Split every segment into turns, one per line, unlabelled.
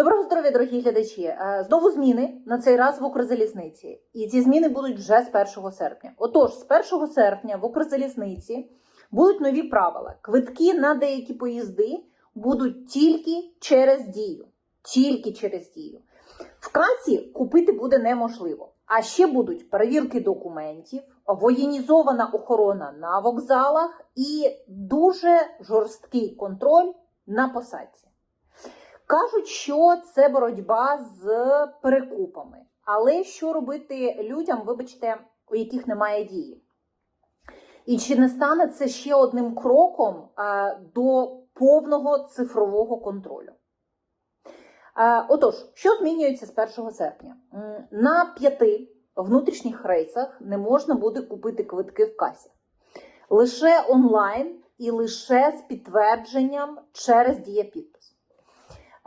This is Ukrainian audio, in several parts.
Доброго здоров'я, дорогі глядачі. Е, Знову зміни на цей раз в Укрзалізниці. І ці зміни будуть вже з 1 серпня. Отож, з 1 серпня в Укрзалізниці будуть нові правила. Квитки на деякі поїзди будуть тільки через дію. Тільки через дію. В касі купити буде неможливо. А ще будуть перевірки документів, воєнізована охорона на вокзалах і дуже жорсткий контроль на посадці. Кажуть, що це боротьба з перекупами. Але що робити людям, вибачте, у яких немає дії? І чи не стане це ще одним кроком до повного цифрового контролю? Отож, що змінюється з 1 серпня? На п'яти внутрішніх рейсах не можна буде купити квитки в касі. Лише онлайн і лише з підтвердженням через дієпідпис.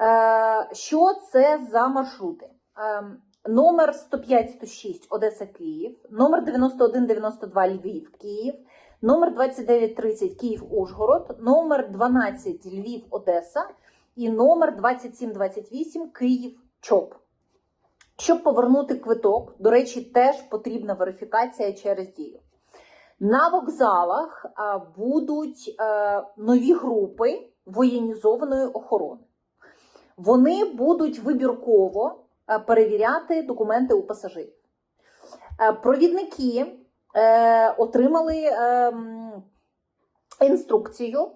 Е, Що це за маршрути? Е, Номер 105-106 Одеса Київ, номер 9192 Львів Київ, номер 2930 Київ Ужгород, номер 12 Львів Одеса і номер 2728 Київ ЧОП. Щоб повернути квиток, до речі, теж потрібна верифікація через дію. На вокзалах будуть е, нові групи воєнізованої охорони. Вони будуть вибірково е, перевіряти документи у пасажирів. Е, Провідники е, отримали е, інструкцію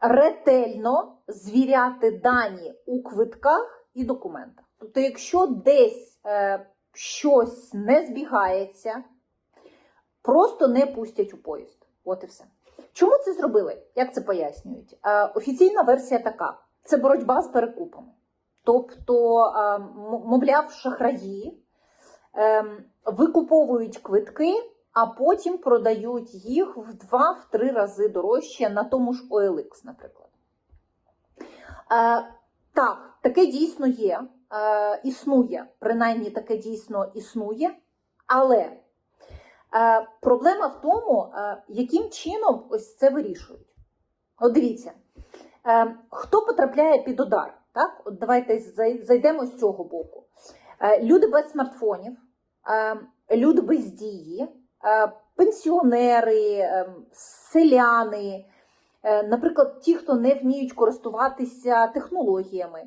ретельно звіряти дані у квитках і документах. Тобто, якщо десь щось не збігається, просто не пустять у поїзд. От і все. Чому це зробили? Як це пояснюють? Офіційна версія така: це боротьба з перекупами. Тобто, е, мовляв, шахраї е, викуповують квитки, а потім продають їх в два-три рази дорожче на тому ж OLX, наприклад. Е, так, таке дійсно є, е, існує, принаймні таке дійсно існує, але проблема в тому, яким чином ось це вирішують. От дивіться, хто потрапляє під удар? Так? От давайте зайдемо з цього боку. Е, люди без смартфонів, е, люди без дії, е, пенсіонери, е, селяни, е, наприклад, ті, хто не вміють користуватися технологіями,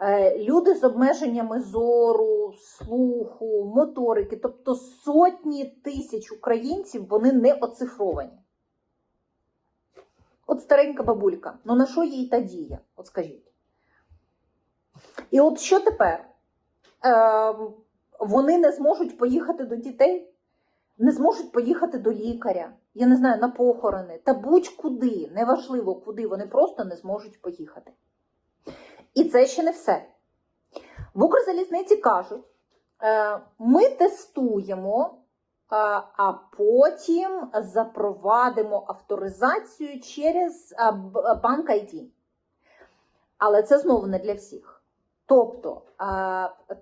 е, люди з обмеженнями зору, слуху, моторики, тобто сотні тисяч українців вони не оцифровані. От старенька бабулька, ну на що їй та дія? От скажіть. І от що тепер? Е, вони не зможуть поїхати до дітей, не зможуть поїхати до лікаря, я не знаю, на похорони та будь-куди, неважливо куди, вони просто не зможуть поїхати. І це ще не все. В Укрзалізниці кажуть, е, ми тестуємо, а, а потім запровадимо авторизацію через банк ID. Але це знову не для всіх. Тобто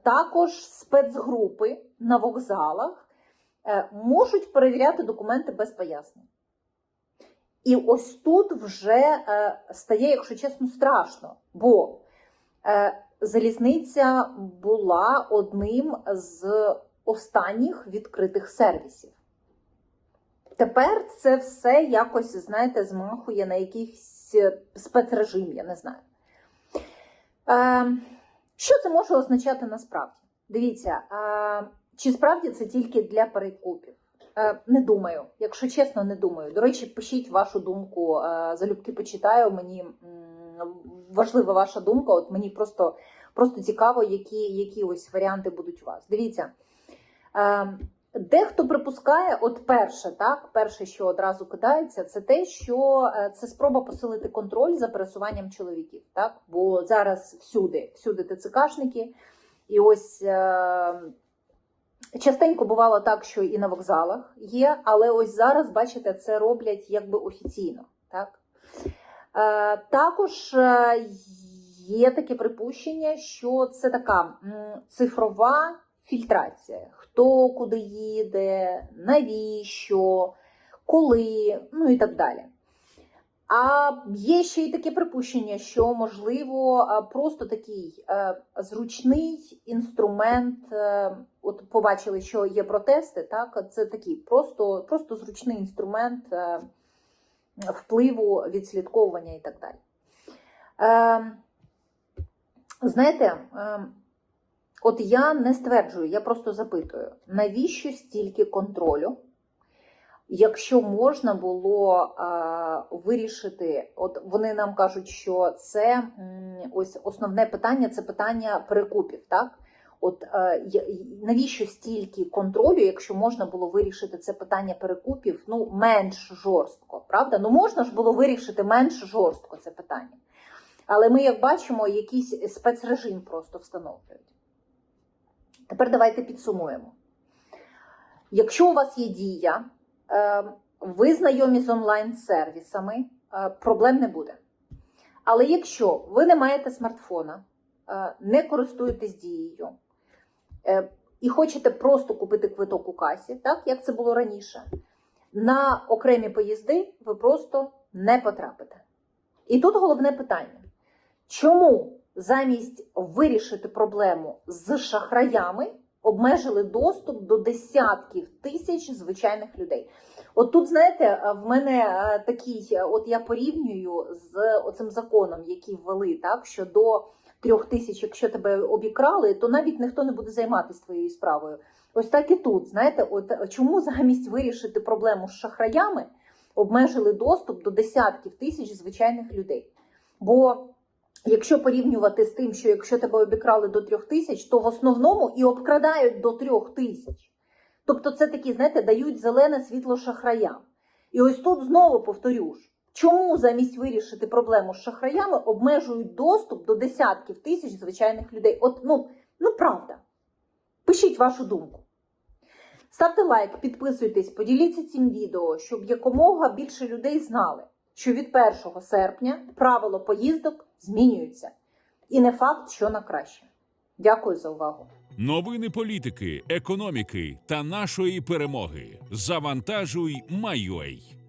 також спецгрупи на вокзалах е, можуть перевіряти документи без пояснень. І ось тут вже е, стає, якщо чесно, страшно, бо е, залізниця була одним з останніх відкритих сервісів. Тепер це все якось, знаєте, змахує на якийсь е, спецрежим, я не знаю. Е, що це може означати насправді? Дивіться, е, чи справді це тільки для перекупів? Е, не думаю, якщо чесно, не думаю. До речі, пишіть вашу думку. Е, залюбки почитаю. Мені важлива ваша думка. От мені просто, просто цікаво, які, які ось варіанти будуть у вас. Дивіться. Е, Дехто припускає, от перше, так, перше, що одразу кидається, це те, що е, це спроба посилити контроль за пересуванням чоловіків. Так? Бо зараз всюди, всюди ТЦКшники, і ось е, частенько бувало так, що і на вокзалах є, але ось зараз, бачите, це роблять якби офіційно. Так? Е, також е, є таке припущення, що це така цифрова фільтрація. Хто куди їде, навіщо, коли, ну і так далі. А є ще й таке припущення, що можливо просто такий зручний інструмент. е, От побачили, що є протести, так це такий просто, просто зручний інструмент е, впливу, відслідковування і так далі. Е, Знаєте, е, от я не стверджую, я просто запитую, навіщо стільки контролю? Якщо можна було е, вирішити, от вони нам кажуть, що це ось основне питання це питання перекупів. Так, от е, навіщо стільки контролю, якщо можна було вирішити це питання перекупів ну менш жорстко, правда? Ну можна ж було вирішити менш жорстко це питання. Але ми, як бачимо, якийсь спецрежим просто встановлюють. Тепер давайте підсумуємо. Якщо у вас є дія, е, ви знайомі з онлайн-сервісами, е, проблем не буде. Але якщо ви не маєте смартфона, е, не користуєтесь дією і хочете просто купити квиток у касі, так як це було раніше, на окремі поїзди ви просто не потрапите. І тут головне питання: чому замість вирішити проблему з шахраями обмежили доступ до десятків тисяч звичайних людей? От тут, знаєте, е, в мене е, такий, е, от я порівнюю з оцим законом, який ввели, так що до трьох тисяч, якщо тебе обікрали, то навіть ніхто не буде займатися твоєю справою. Ось так і тут. Знаєте, от чому замість вирішити проблему з шахраями обмежили доступ до десятків тисяч звичайних людей? Бо якщо порівнювати з тим, що якщо тебе обікрали до трьох тисяч, то в основному і обкрадають до трьох тисяч. Тобто, це такі, знаєте, дають зелене світло шахраям. І ось тут знову повторю чому замість вирішити проблему з шахраями обмежують доступ до десятків тисяч звичайних людей? От, ну, ну правда. Пишіть вашу думку. Ставте лайк, підписуйтесь, поділіться цим відео, щоб якомога більше людей знали, що від 1 серпня правило поїздок змінюється І не факт, що на краще. Дякую за увагу.
Новини політики, економіки та нашої перемоги. Завантажуй, Майой.